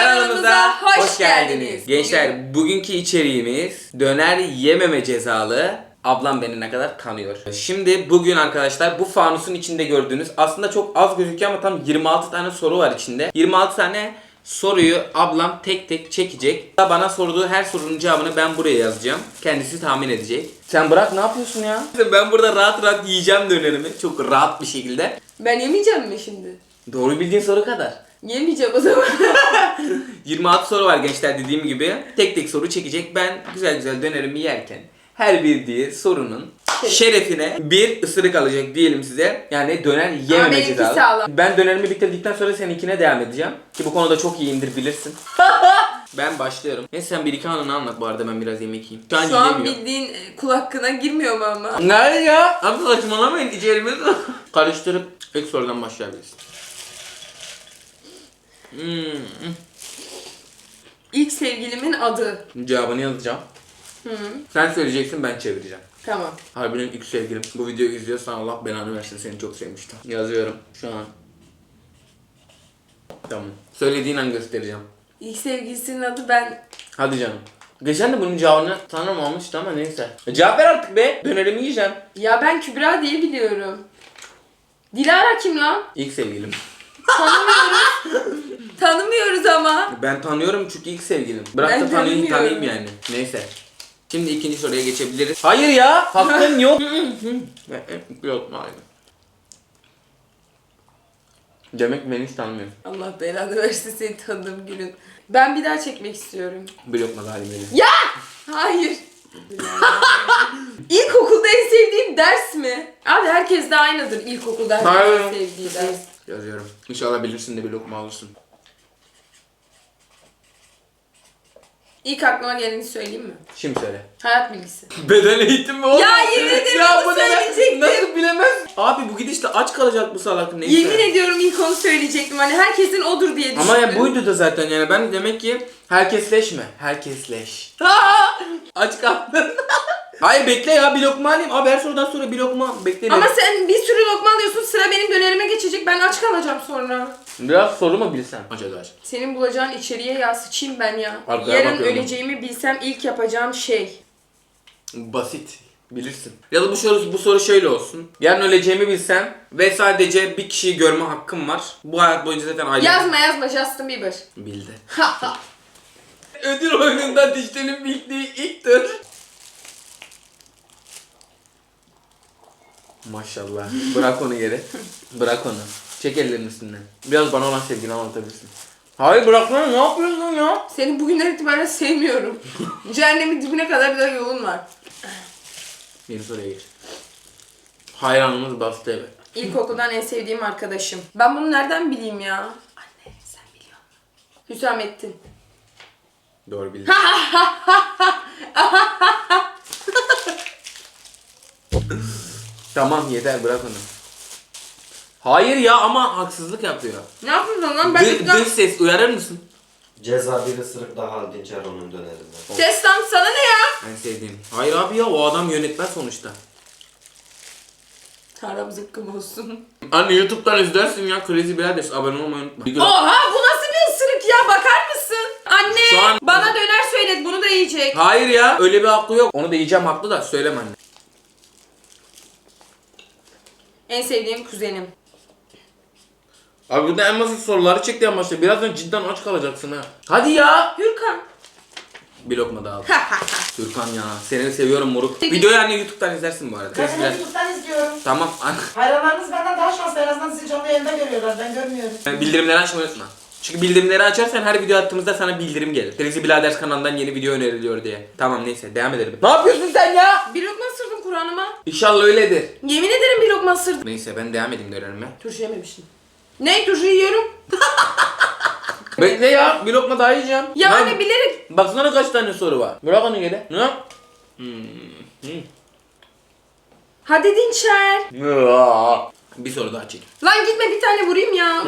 Kanalımıza hoş, geldiniz. Gençler bugünkü içeriğimiz döner yememe cezalı. Ablam beni ne kadar tanıyor. Şimdi bugün arkadaşlar bu fanusun içinde gördüğünüz aslında çok az gözüküyor ama tam 26 tane soru var içinde. 26 tane soruyu ablam tek tek çekecek. Bana sorduğu her sorunun cevabını ben buraya yazacağım. Kendisi tahmin edecek. Sen bırak ne yapıyorsun ya? Ben burada rahat rahat yiyeceğim dönerimi. Çok rahat bir şekilde. Ben yemeyeceğim mi şimdi? Doğru bildiğin soru kadar. Yemeyeceğim o zaman. 26 soru var gençler dediğim gibi. Tek tek soru çekecek. Ben güzel güzel dönerimi yerken her bildiği sorunun Şeref. şerefine bir ısırık alacak diyelim size. Yani döner benimki cezalı. sağlam. Ben dönerimi bitirdikten sonra seninkine devam edeceğim. Ki bu konuda çok iyiyimdir bilirsin. ben başlıyorum. Neyse sen bir iki anını anlat bu arada ben biraz yemek yiyeyim. Şu an Şu an yiyemiyorum. bildiğin e, kul hakkına girmiyor mu ama? Nerede ya? Abi saçmalamayın içerimiz. Karıştırıp ilk sorudan başlayabiliriz. Hmm. İlk sevgilimin adı. Cevabını yazacağım. Hı. Sen söyleyeceksin ben çevireceğim. Tamam. Harbinin ilk sevgilim. Bu videoyu izliyorsan Allah belanı versin seni çok sevmiştim. Yazıyorum şu an. Tamam. Söylediğin an göstereceğim. İlk sevgilisinin adı ben. Hadi canım. Geçen de bunun cevabını sanırım almıştı ama neyse. E, Cevap ver artık be. Dönerimi yiyeceğim. Ya ben Kübra diye biliyorum. Dilara kim lan? İlk sevgilim. Tanımıyoruz. Tanımıyoruz ama. Ben tanıyorum çünkü ilk sevgilim. Bırak Ben da tanıyayım tanımıyorum. tanıyayım yani. Neyse. Şimdi ikinci soruya geçebiliriz. Hayır ya. Hakkın yok. yok hayır. Demek beni hiç tanımıyor. Allah belanı versin seni tanıdığım günün. Ben bir daha çekmek istiyorum. Blokma galiba beni. Ya! Hayır. İlkokulda en sevdiğim ders mi? Abi herkes de aynıdır ilkokulda herkesin Hayır. en sevdiği ders. Yazıyorum. İnşallah bilirsin de bir lokma alırsın. İlk aklıma geleni söyleyeyim mi? Şimdi söyle. Hayat bilgisi. Beden eğitimi mi oğlum? Ya yemin ederim onu bu ne lan? söyleyecektim. Nasıl bilemez? Abi bu gidişle aç kalacak bu salak neyse. Yemin ediyorum ilk onu söyleyecektim. Hani herkesin odur diye düşündüm. Ama ya buydu da zaten yani ben demek ki herkesleşme. Herkesleş. aç kaldın. Hayır bekle ya bir lokma alayım. Abi her sorudan sonra bir lokma bekle. Ama sen bir sürü lokma alıyorsun sıra benim dönerime geçecek ben aç kalacağım sonra. Biraz soru mu bilsem? Aç hadi aç. Senin bulacağın içeriye ya sıçayım ben ya. Arkaya Yarın bakıyorum. öleceğimi bilsem ilk yapacağım şey. Basit. Bilirsin. Ya da bu soru, bu soru şöyle olsun. Yarın öleceğimi bilsem ve sadece bir kişiyi görme hakkım var. Bu hayat boyunca zaten aile... Yazma yazma Justin Bieber. Bildi. Ödül oyununda dişlerin bildiği ilk tur. Maşallah. Bırak onu yere. Bırak onu. Çek ellerin üstünden. Biraz bana olan sevgini anlatabilirsin. Hayır bırakma ne yapıyorsun ya? Seni bugünden itibaren sevmiyorum. Cehennemin dibine kadar da yolun var. Yeni soruya geç. Hayranımız bastı evet. İlkokuldan en sevdiğim arkadaşım. Ben bunu nereden bileyim ya? Anne sen biliyor musun? Hüsamettin. Doğru bildin. Tamam yeter bırak onu. Hayır ya ama haksızlık yapıyor. Ne yapıyorsun lan? Ben Dış, dış ses uyarır mısın? Ceza bir ısırık daha dinçer onun dönerinde. Ses lan sana ne ya? En sevdiğim. Hayır abi ya o adam yönetmen sonuçta. Haram zıkkım olsun. Anne YouTube'dan izlersin ya Crazy Brothers abone olmayı unutma. Oha bu nasıl bir ısırık ya bakar mısın? Anne Şu an- bana döner söyledi bunu da yiyecek. Hayır ya öyle bir hakkı yok. Onu da yiyeceğim haklı da söyleme anne. En sevdiğim kuzenim. Abi burada en basit soruları çekti en başta. Birazdan cidden aç kalacaksın ha. Hadi ya. Hürkan. Bir lokma daha al. Türkan ya seni seviyorum moruk. Videoyu anne YouTube'dan izlersin bu arada. Ben İzler. YouTube'dan izliyorum. Tamam. Hayranlarınız benden daha şanslı. En azından sizi canlı yayında görüyorlar. Ben görmüyorum. Bildirimleri açmayı unutma. Çünkü bildirimleri açarsan her video attığımızda sana bildirim gelir. Crazy Biladers kanalından yeni video öneriliyor diye. Tamam neyse devam edelim. Ne yapıyorsun sen ya? bir lokma ısırdım Kur'an'ıma. İnşallah öyledir. Yemin ederim bir lokma ısırdım. Neyse ben devam edeyim dönerime. Turşu yememiştim. Ne turşu yiyorum? Bekle ya bir lokma daha yiyeceğim. Ya Lan, anne bilerek. Baksana kaç tane soru var. Bırak onu geri. Ne? Hmm. Hadi dinçer. Bir soru daha çek. Lan gitme bir tane vurayım ya.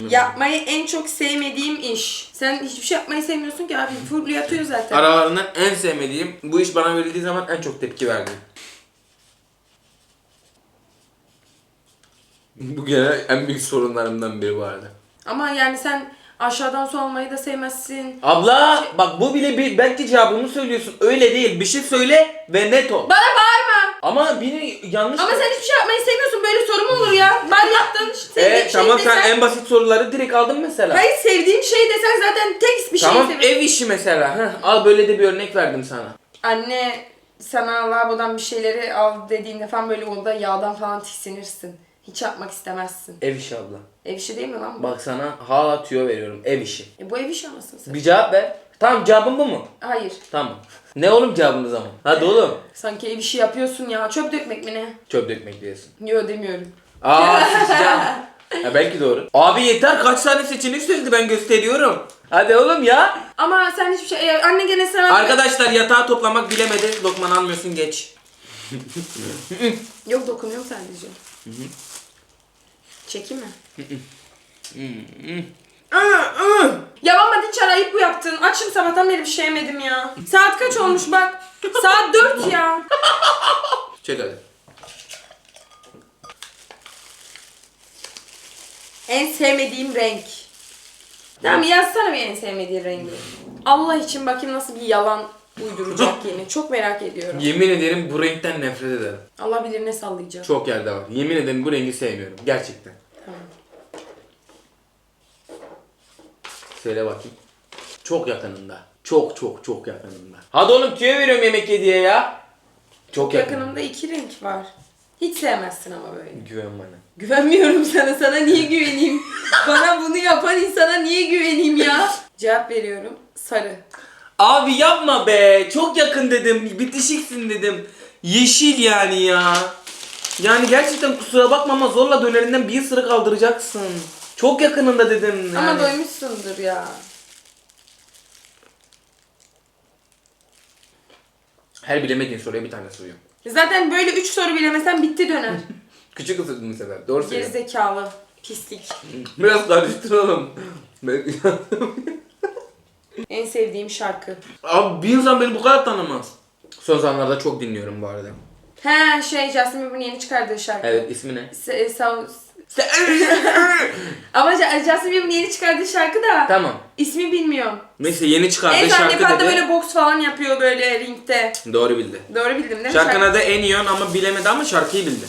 Yapmayı en çok sevmediğim iş. Sen hiçbir şey yapmayı sevmiyorsun ki abi. Full yatıyor zaten. Aralarından en sevmediğim, bu iş bana verildiği zaman en çok tepki verdim. Bu gene en büyük sorunlarımdan biri bu arada. Ama yani sen aşağıdan su almayı da sevmezsin. Abla bak bu bile bir belki cevabını söylüyorsun. Öyle değil. Bir şey söyle ve net ol. Bana bağırma. Ama biri yanlış Ama sen hiçbir şey yapmayı sevmiyorsun. Böyle soru mu olur ya? Ben yaptığın sevdiğim Evet şey tamam desen... sen en basit soruları direkt aldın mesela. Hayır sevdiğim şey desen zaten tek bir şey Tamam ev işi mesela. Heh, al böyle de bir örnek verdim sana. Anne sana lavabodan bir şeyleri al dediğinde falan böyle onda yağdan falan tiksinirsin. Hiç yapmak istemezsin. Ev işi abla. Ev işi değil mi lan bu? Bak sana hala tüyo veriyorum. Ev işi. E bu ev işi anasını sen. Bir cevap ver. Tamam cevabın bu mu? Hayır. Tamam. Ne oğlum cevabınız ama? Hadi oğlum. Sanki ev işi yapıyorsun ya. Çöp dökmek mi ne? Çöp dökmek diyorsun. Yo demiyorum. Aa sıçacağım. Ha, belki doğru. Abi yeter kaç tane seçenek söyledi ben gösteriyorum. Hadi oğlum ya. Ama sen hiçbir şey... e, Anne gene sana... Arkadaşlar yatağı toplamak bilemedi. Lokman almıyorsun geç. Yok dokunuyorum sadece. Çekeyim mi? ya ama hiç arayıp bu yaptın. Açım sabahtan beri bir şey yemedim ya. Saat kaç olmuş bak. Saat 4 ya. Çek hadi. En sevmediğim renk. Tamam yazsana bir en sevmediğin rengi. Allah için bakayım nasıl bir yalan uyduracak yine. Çok merak ediyorum. Yemin ederim bu renkten nefret ederim. Allah bilir ne sallayacak. Çok yerde var. Yemin ederim bu rengi sevmiyorum. Gerçekten. Tamam. Söyle bakayım. Çok yakınında. Çok çok çok yakınında. Hadi oğlum tüyo veriyorum yemek ye diye ya. Çok yakınında. Yakınımda iki renk var. Hiç sevmezsin ama böyle. Güven bana. Güvenmiyorum sana. Sana niye güveneyim? Bana bunu yapan insana niye güveneyim ya? Cevap veriyorum. Sarı. Abi yapma be. Çok yakın dedim. Bitişiksin dedim. Yeşil yani ya. Yani gerçekten kusura bakma ama zorla dönerinden bir ısırık aldıracaksın. Çok yakınında dedim yani. Ama doymuşsundur ya. Her bilemediğin soruya bir tane soruyorum. Zaten böyle üç soru bilemesen bitti döner. Küçük ısırdın bu sefer. Doğru söylüyorsun. Gerizekalı. Pislik. Biraz karıştıralım. Ben- En sevdiğim şarkı. Abi bir insan beni bu kadar tanımaz. Son zamanlarda çok dinliyorum bu arada. He şey Justin Bieber'ın yeni çıkardığı şarkı. Evet ismi ne? Se- Sa- Ama Justin Bieber'ın yeni çıkardığı şarkı da tamam. ismi bilmiyorum. Neyse yeni çıkardığı son şarkı Nepal'da dedi. böyle boks falan yapıyor böyle ringde. Doğru bildi. Doğru bildim değil mi? Şarkının Şarkı- adı Enion ama bilemedi ama şarkıyı bildi.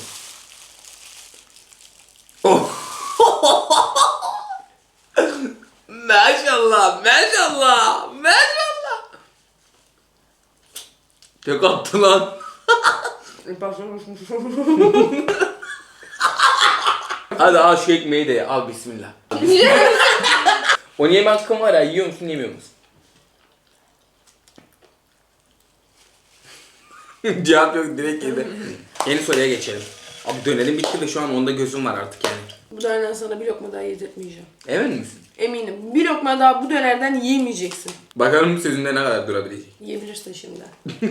Oh. maşallah, maşallah, maşallah. Tek attı lan. Hadi al şu ekmeği de ye. Al bismillah. o niye hakkım var ya yiyor musun yemiyor musun? Cevap yok direkt yedi. Yeni soruya geçelim. Abi dönelim bitti ve şu an onda gözüm var artık yani. Bu dönerden sana bir lokma daha yedirtmeyeceğim. Emin misin? Eminim. Bir lokma daha bu dönerden yiyemeyeceksin. Bakalım sözünde ne kadar durabilecek. Yiyebilirsin şimdi.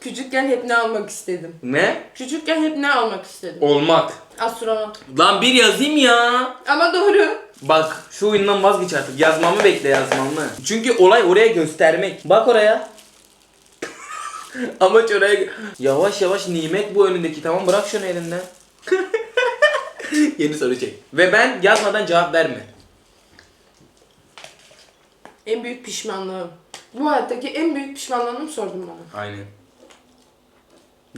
Küçükken hep ne almak istedim? Ne? Küçükken hep ne almak istedim? Olmak. Astronot. Lan bir yazayım ya. Ama doğru. Bak şu oyundan vazgeç artık. Yazmamı bekle yazmamı. Çünkü olay oraya göstermek. Bak oraya. Amaç oraya... Yavaş yavaş nimet bu önündeki. Tamam bırak şunu elinden. Yeni soru çek. Ve ben yazmadan cevap verme. En büyük pişmanlığım. Bu hayattaki en büyük pişmanlığımı mı sordun bana? Aynen.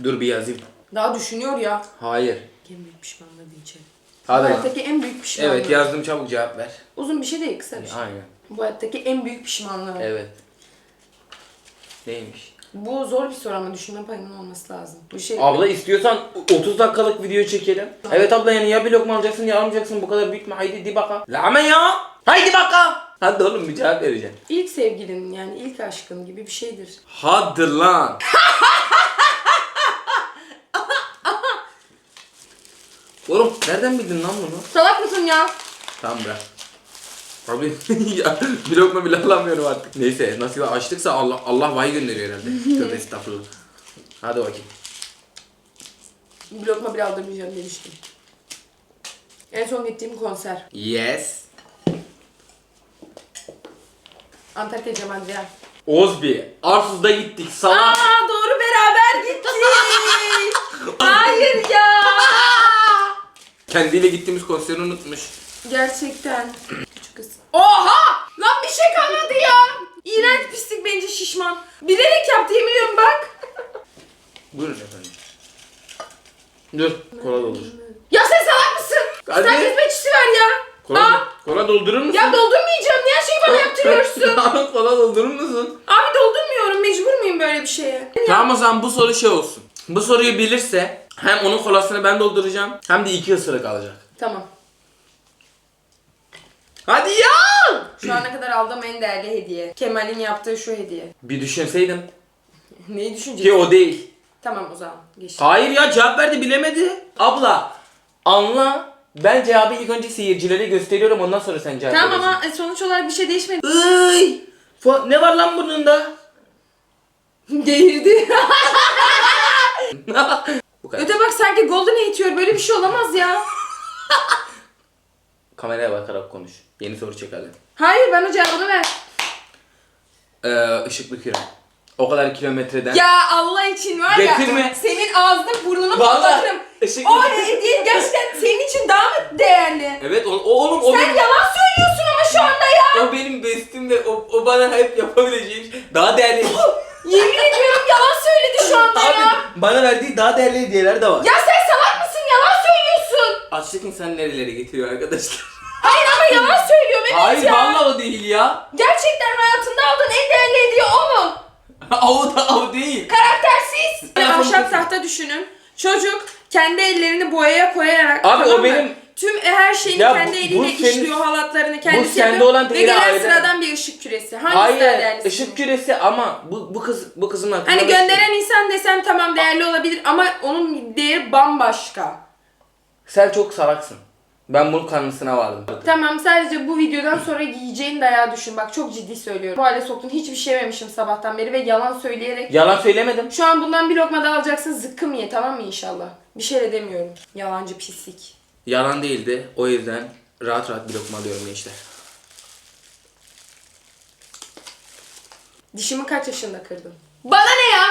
Dur bir yazayım. Daha düşünüyor ya. Hayır. En büyük pişmanlığı diyeceğim. Bu Hadi. hayattaki en büyük pişmanlığım. Evet yazdım çabuk cevap ver. Uzun bir şey değil kısa bir şey. Aynen. Bu hayattaki en büyük pişmanlığım. Evet. Neymiş? Bu zor bir soru ama düşünme payının olması lazım. Bu şey... Abla istiyorsan 30 dakikalık video çekelim. Evet abla yani ya bir lokma alacaksın ya almayacaksın bu kadar büyütme haydi di baka. La ama ya. Haydi baka. Hadi oğlum bir cevap vereceğim. İlk sevgilin yani ilk aşkın gibi bir şeydir. Hadi lan. oğlum nereden bildin lan bunu? Salak mısın ya? Tamam bırak. Abi ya bir lokma bile alamıyorum artık. Neyse nasıl açtıksa Allah Allah vay gönderiyor herhalde. Tövbe estağfurullah. Hadi bakayım. Bir lokma bile aldırmayacağım demiştim. En son gittiğim konser. Yes. Antakya Cem Adrian. Ozbi. Arsuz'da gittik salak. Aa doğru beraber gittik. Hayır ya. Kendiyle gittiğimiz konseri unutmuş. Gerçekten. Oha! Lan bir şey kalmadı ya. İğrenç pislik bence şişman. Bilerek yaptı yemin ediyorum bak. Buyurun efendim. Dur. Kola doldur. Ya sen salak mısın? Hadi. Sen hizmetçisi ver ya. Kola, Aa, kola doldurur musun? ya doldurmayacağım. Niye her şeyi bana yaptırıyorsun? kola doldurur musun? Abi doldurmuyorum. Mecbur muyum böyle bir şeye? Tamam o zaman bu soru şey olsun. Bu soruyu bilirse hem onun kolasını ben dolduracağım hem de iki ısırık alacak. Tamam. Hadi ya! Şu ana kadar aldığım en değerli hediye. Kemal'in yaptığı şu hediye. Bir düşünseydim. Neyi Ki düşüneceksin? o değil. Tamam o zaman. Geç. Hayır ya cevap verdi bilemedi. Abla anla. Ben cevabı ilk önce seyircilere gösteriyorum ondan sonra sen cevap Tamam ama e, sonuç olarak bir şey değişmedi. Iy! Fa- ne var lan burnunda? Geğirdi. Bu kadar. Öte bak sanki Golden eğitiyor. Böyle bir şey olamaz ya. Kameraya bakarak konuş. Yeni soru çekelim. Hayır bana cevabını ver. Ee, ışıklı küre. O kadar kilometreden. Ya Allah için var Getirme. ya. Senin ağzını burnunu Vallahi patlatırım. ışıklı O hediye gerçekten senin için daha mı değerli? Evet o, o oğlum o Sen benim, yalan söylüyorsun ama şu anda ya. o benim bestim ve o, o bana hep yapabileceğim şey. daha değerli. Yemin ediyorum yalan söyledi şu anda ya. Abi bana verdiği daha değerli hediyeler de var. Ya sen salak mısın? Yalan söylüyorsun. Açlık insan nerelere getiriyor arkadaşlar. Hayır ama yalan söylüyorum evet Hayır ya. vallahi o değil ya. Gerçekten hayatında aldığın en değerli hediye o mu? o da o değil. Karaktersiz. Ya, ahşap tahta düşünün. Çocuk kendi ellerini boyaya koyarak Abi, o mı? benim- Tüm her şeyini Ya, kendi bu- eliyle bu senin- işliyor halatlarını kendisi sende yapıyor. olan Ve değeri gelen ayrı. sıradan bir ışık küresi. Hangisi daha Hayır değerlisi? ışık küresi ama bu bu kız bu kızın hakkında Hani gönderen insan desem tamam değerli olabilir ama onun değeri bambaşka. Sen çok salaksın. Ben bunun kanısına vardım. Tamam sadece bu videodan sonra giyeceğin dayağı düşün. Bak çok ciddi söylüyorum. Bu hale soktun hiçbir şey yememişim sabahtan beri ve yalan söyleyerek. Yalan söylemedim. Şu an bundan bir lokma daha alacaksın zıkkım ye tamam mı inşallah? Bir şey de demiyorum. Yalancı pislik. Yalan değildi. O yüzden rahat rahat bir lokma alıyorum gençler. Dişimi kaç yaşında kırdın? Bana ne ya?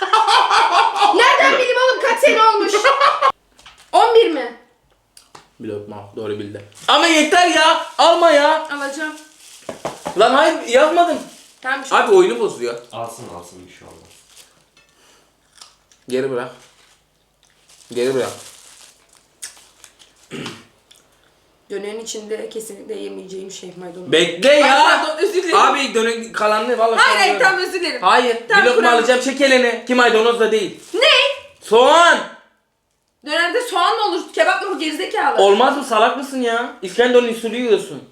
Nereden bileyim oğlum kaç sene olmuş? 11 mi? Bir lokma doğru bildi. Ama yeter ya. Alma ya. Alacağım. Lan hayır yazmadım. Tamam Abi oyunu bozuyor. Alsın alsın bir şey olmaz. Geri bırak. Geri bırak. dönerin içinde kesinlikle yemeyeceğim şey maydanoz. Bekle Ay, ya. pardon, özür dilerim. Abi döne kalanını vallahi hayır hayır sanmıyorum. tamam özür dilerim. Hayır. Tamam, bir lokma alacağım çek elini. Ki maydanoz da değil. Ne? Soğan. Dönemde soğan mı olur? Kebap mı bu gerizekalı? Olmaz mı salak mısın ya? İskenderun usulü yiyorsun.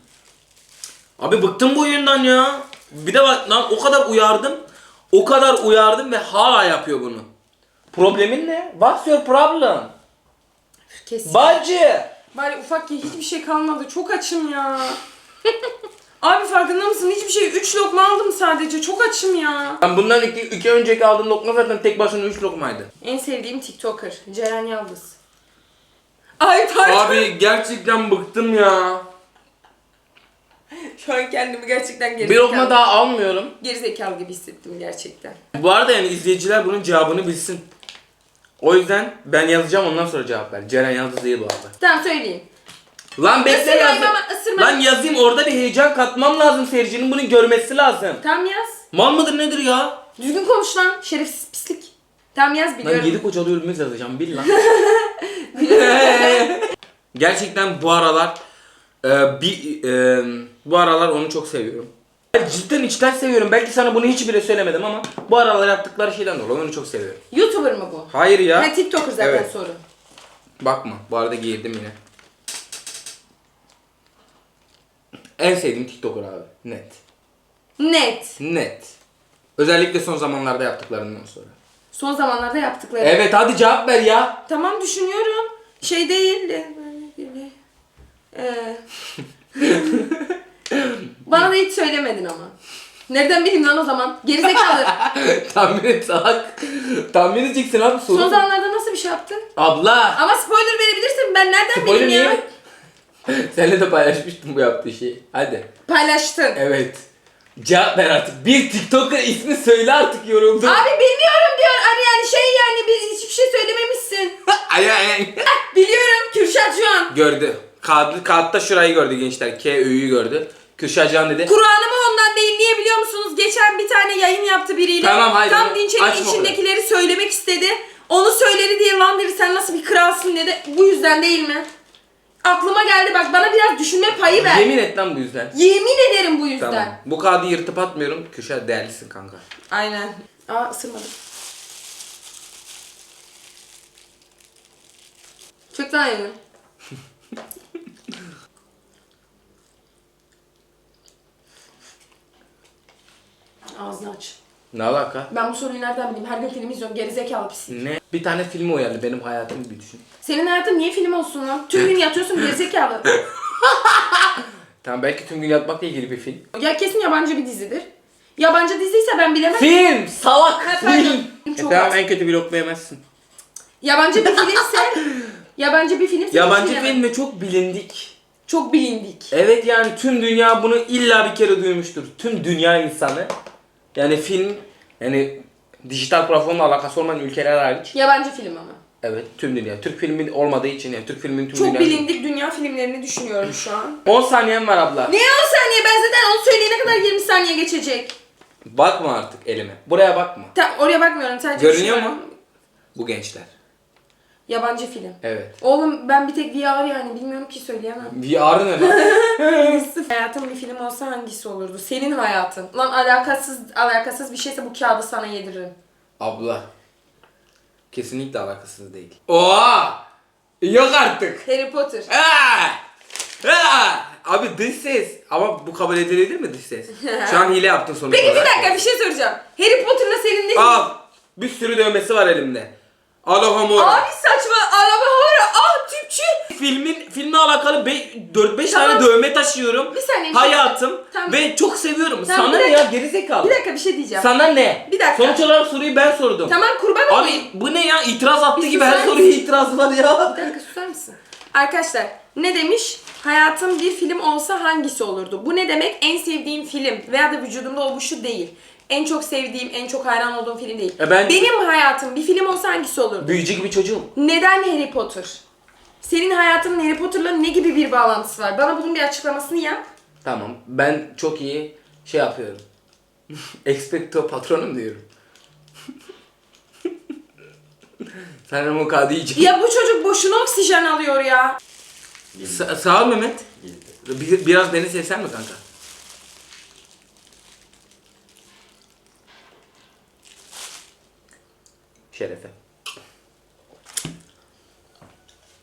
Abi bıktım bu oyundan ya. Bir de bak lan o kadar uyardım. O kadar uyardım ve hala yapıyor bunu. Problemin ne? What's your problem? Kesin. Bacı. Bari ufak ye hiçbir şey kalmadı. Çok açım ya. Abi farkında mısın? Hiçbir şey 3 lokma aldım sadece. Çok açım ya. Ben bundan iki, iki önceki aldığım lokma zaten tek başına üç lokmaydı. En sevdiğim TikToker Ceren Yıldız. Ay pardon. Abi gerçekten bıktım ya. Şu an kendimi gerçekten Bir gerizekalı. lokma daha almıyorum. Gerizekalı gibi hissettim gerçekten. Bu arada yani izleyiciler bunun cevabını bilsin. O yüzden ben yazacağım ondan sonra cevap ver. Ceren Yıldız değil bu arada. Tamam söyleyeyim. Lan bekle Isırmayın yazdım. ısırmayın. Lan yazayım orada bir heyecan katmam lazım seyircinin bunu görmesi lazım. Tam yaz. Mal mıdır nedir ya? Düzgün konuş lan. Şerefsiz pislik. Tam yaz Lan biliyorum. yedi kocalı ölmez yazacağım bil lan. Gerçekten bu aralar e, bir e, bu aralar onu çok seviyorum. Cidden içten seviyorum. Belki sana bunu hiç bile söylemedim ama bu aralar yaptıkları şeyden dolayı onu çok seviyorum. YouTuber mı bu? Hayır ya. Ha TikToker zaten Evet. soru. Bakma. Bu arada giyirdim yine. En sevdiğim TikToker abi. Net. Net. Net. Özellikle son zamanlarda yaptıklarından sonra. Son zamanlarda yaptıkları. Evet hadi cevap ver ya. Tamam düşünüyorum. Şey değil de. Ee, Bana da hiç söylemedin ama. Nereden bileyim lan o zaman? Gerizekalı. Tahmin et salak. Tahmin edeceksin abi soru. Son zamanlarda nasıl bir şey yaptın? Abla. Ama spoiler verebilirsin. Ben nereden Spoiler bileyim ya? niye? Seninle de paylaşmıştım bu yaptığı şeyi. Hadi. Paylaştın. Evet. Cevap ver artık. Bir TikToker ismi söyle artık yoruldum. Abi bilmiyorum diyor. Hani yani şey yani bir hiçbir şey söylememişsin. Ay ay ay. Biliyorum Kürşat Juan. Gördü. Kağıt, kağıtta şurayı gördü gençler. K, Ö'yü gördü. Kürşatcan dedi. Kur'an'ımı ondan değil. Niye biliyor musunuz? Geçen bir tane yayın yaptı biriyle. Tamam, haydi. Tam Dinçer'in Açma içindekileri söylemek istedi. Onu söyledi diye lan dedi sen nasıl bir kralsın dedi. Bu yüzden değil mi? Aklıma geldi bak bana biraz düşünme payı ver. Yemin et lan bu yüzden. Yemin ederim bu yüzden. Tamam. Bu kağıdı yırtıp atmıyorum. Kürşat değerlisin kanka. Aynen. Aa ısırmadım. Çok daha iyi. Ağzını aç. Ne alaka? Ben bu soruyu nereden bileyim? Her gün film izliyorum. Gerizekalı pis. Ne? Bir tane film uyarlı benim hayatımı bir düşün. Senin hayatın niye film olsun lan? Tüm gün yatıyorsun gerizekalı. Tamam belki tüm gün yatmakla ilgili bir film. ya kesin yabancı bir dizidir. Yabancı diziyse ben bilemem. Film! Salak! Pardon. E Çok tamam az. en kötü bir lokma yemezsin. Yabancı bir filmse yabancı bir filmse Yabancı bilemem. film ve çok bilindik. çok bilindik. Evet yani tüm dünya bunu illa bir kere duymuştur. Tüm dünya insanı. Yani film yani dijital platformla alakası olmayan ülkeler hariç. Yabancı film ama. Evet tüm dünya. Türk filmi olmadığı için yani Türk filmin tüm Çok dünya. bilindik dünya filmlerini düşünüyorum şu an. 10 saniyem var abla. Ne 10 saniye? Ben zaten onu söyleyene kadar 20 saniye geçecek. Bakma artık elime. Buraya bakma. Ta- oraya bakmıyorum sadece Görünüyor düşünüyorum. mu? Bu gençler. Yabancı film. Evet. Oğlum ben bir tek VR yani bilmiyorum ki söyleyemem. VR ne lan? Hayatım bir film olsa hangisi olurdu? Senin hayatın. Lan alakasız alakasız bir şeyse bu kağıdı sana yediririm. abla. Kesinlikle alakasız değil. Oha! Yok artık. Harry Potter. Aa! Aa! Abi dış ses. Ama bu kabul edilebilir mi dış ses? Şu an hile yaptın sonuç Peki bir olarak. dakika bir şey soracağım. Harry Potter'la senin ne? Al. Bir sürü dövmesi var elimde. Alohomora. Abi saçma araba var. Ah Türkçü. Filmin filmle alakalı 4-5 Tamam. tane dövme taşıyorum. Bir saniye, bir şey- Hayatım Tamam. ve çok seviyorum. Tamam, Sana bir ne ya dakika. gerizekalı? Bir dakika bir şey diyeceğim. Sana ne? Bir dakika. Sonuç olarak soruyu ben sordum. Tamam kurban olayım. Abi bu ne ya? İtiraz attı Bir gibi susar her soruya mısın? itiraz var ya. Bir dakika susar mısın? Arkadaşlar ne demiş? Hayatım bir film olsa hangisi olurdu? Bu ne demek? En sevdiğim film veya da vücudumda o bu şu değil. En çok sevdiğim, en çok hayran olduğum film değil. E ben- Benim hayatım bir film olsa hangisi olurdu? Büyücü gibi çocuğum. Neden Harry Potter? Senin hayatının Harry Potter'la ne gibi bir bağlantısı var? Bana bunun bir açıklamasını yap. Tamam. Ben çok iyi şey yapıyorum. Expecto patronum diyorum. Sen o yiyeceksin. Ya bu çocuk boşuna oksijen alıyor ya. Sa- sağ ol Mehmet. Bir- biraz beni sevsen mi kanka? Şerefe.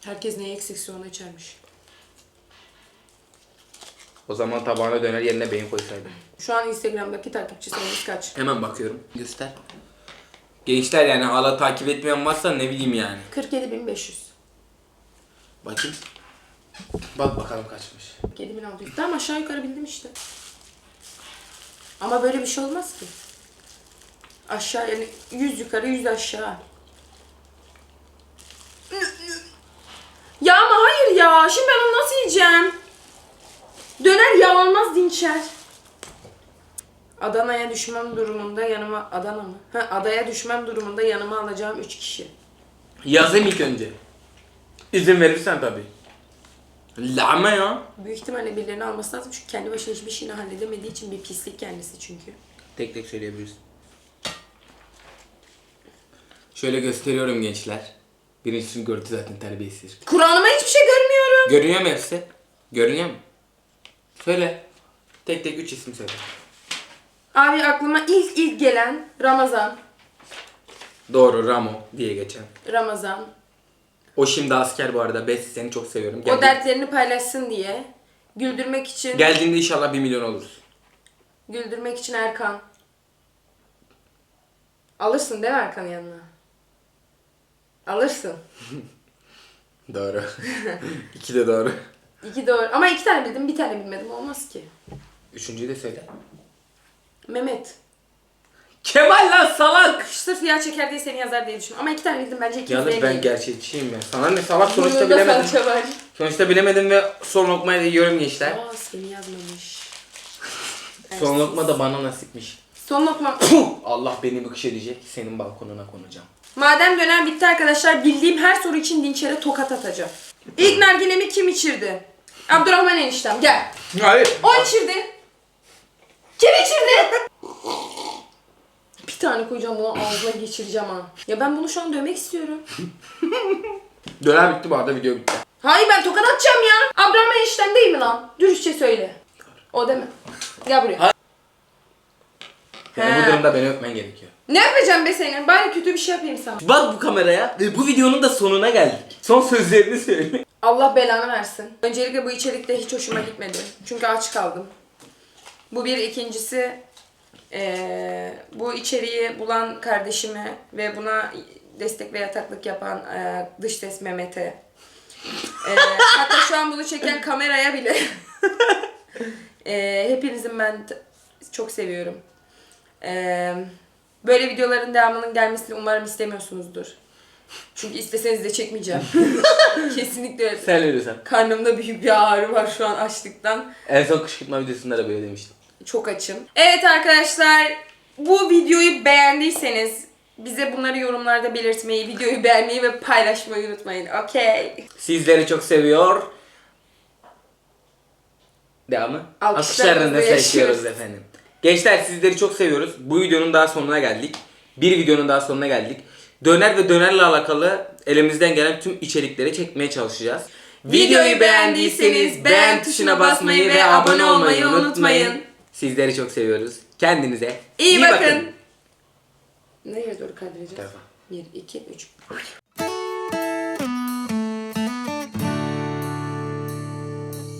Herkes neye eksikse onu içermiş. O zaman tabağına döner yerine beyin koysaydım. Şu an Instagram'daki takipçi sayımız kaç? Hemen bakıyorum. Göster. Gençler yani hala takip etmeyen varsa ne bileyim yani. 47.500. Bakayım. Bak bakalım kaçmış. 7600. Tamam aşağı yukarı bildim işte. Ama böyle bir şey olmaz ki. Aşağı yani 100 yukarı 100 aşağı. Ya ama hayır ya. Şimdi ben onu nasıl yiyeceğim? Döner yağlanmaz dinçer. Adana'ya düşmem durumunda yanıma Adana mı? Ha, adaya düşmem durumunda yanıma alacağım 3 kişi. Yazayım ilk önce. İzin verirsen tabii. Lama ya. Büyük ihtimalle birilerini alması lazım çünkü kendi başına hiçbir şeyini halledemediği için bir pislik kendisi çünkü. Tek tek söyleyebiliriz. Şöyle gösteriyorum gençler. Birincisini gördü zaten terbiyesiz. Kur'an'ıma hiçbir şey görmüyorum. Görünüyor mu hepsi? Görünüyor mu? Söyle. Tek tek üç isim söyle. Abi aklıma ilk ilk gelen Ramazan. Doğru Ramo diye geçen. Ramazan. O şimdi asker bu arada. Besi seni çok seviyorum. O Geldi- dertlerini paylaşsın diye. Güldürmek için. Geldiğinde inşallah bir milyon oluruz. Güldürmek için Erkan. Alırsın değil mi Erkan'ı yanına? Alırsın. Doğru. İki de doğru. İki doğru. Ama iki tane bildim bir tane bilmedim. Olmaz ki. Üçüncüyü de söyle. Mehmet. Kemal lan salak! Sırf yağ çeker diye seni yazar diye düşünüyorum. Ama iki tane bildim bence ikimiz Yalnız ben gerçekçiyim ya. Sana ne salak sonuçta Burnunda bilemedim. salça var. Sonuçta bilemedim ve son lokmayı da yiyorum gençler. Aa seni yazmamış. Son lokma da bana nasipmiş. Son lokma. Allah beni bıkış edecek. Senin balkonuna konacağım. Madem dönem bitti arkadaşlar bildiğim her soru için Dinçer'e tokat atacağım. İlk nargilemi kim içirdi? Abdurrahman eniştem gel. Hayır. O içirdi. Kim içirdi? Bir tane koyacağım bunu ağzına geçireceğim ha. Ya ben bunu şu an dövmek istiyorum. Döner bitti bu arada video bitti. Hayır ben tokat atacağım ya. Abdurrahman eniştem değil mi lan? Dürüstçe söyle. O deme. Gel buraya. Yani He. bu durumda beni öpmen gerekiyor. Ne yapacağım be senin? Bari kötü bir şey yapayım sana. Bak bu kameraya. Ve bu videonun da sonuna geldik. Son sözlerini söyle. Allah belanı versin. Öncelikle bu içerikte hiç hoşuma gitmedi. Çünkü aç kaldım. Bu bir. ikincisi eee, bu içeriği bulan kardeşime ve buna destek ve yataklık yapan eee, dış ses Mehmet'e. Eee, hatta şu an bunu çeken kameraya bile. Eee hepinizin ben çok seviyorum. Eee, böyle videoların devamının gelmesini umarım istemiyorsunuzdur. Çünkü isteseniz de çekmeyeceğim. Kesinlikle. Sen öyle sen. Karnımda büyük bir ağrı var şu an açlıktan. En son kışkırtma videosunda da böyle demiştin. Çok açım. Evet arkadaşlar bu videoyu beğendiyseniz bize bunları yorumlarda belirtmeyi, videoyu beğenmeyi ve paylaşmayı unutmayın. Okey. Sizleri çok seviyor. Devamı. Yaşıyoruz. seçiyoruz efendim. Gençler sizleri çok seviyoruz. Bu videonun daha sonuna geldik. Bir videonun daha sonuna geldik. Döner ve dönerle alakalı elimizden gelen tüm içerikleri çekmeye çalışacağız. Videoyu beğendiyseniz beğen tuşuna basmayı ve abone olmayı unutmayın. Sizleri çok seviyoruz. Kendinize İyi, bakın. Nereye doğru kaydıracağız? Tarafa. 1, 2, 3.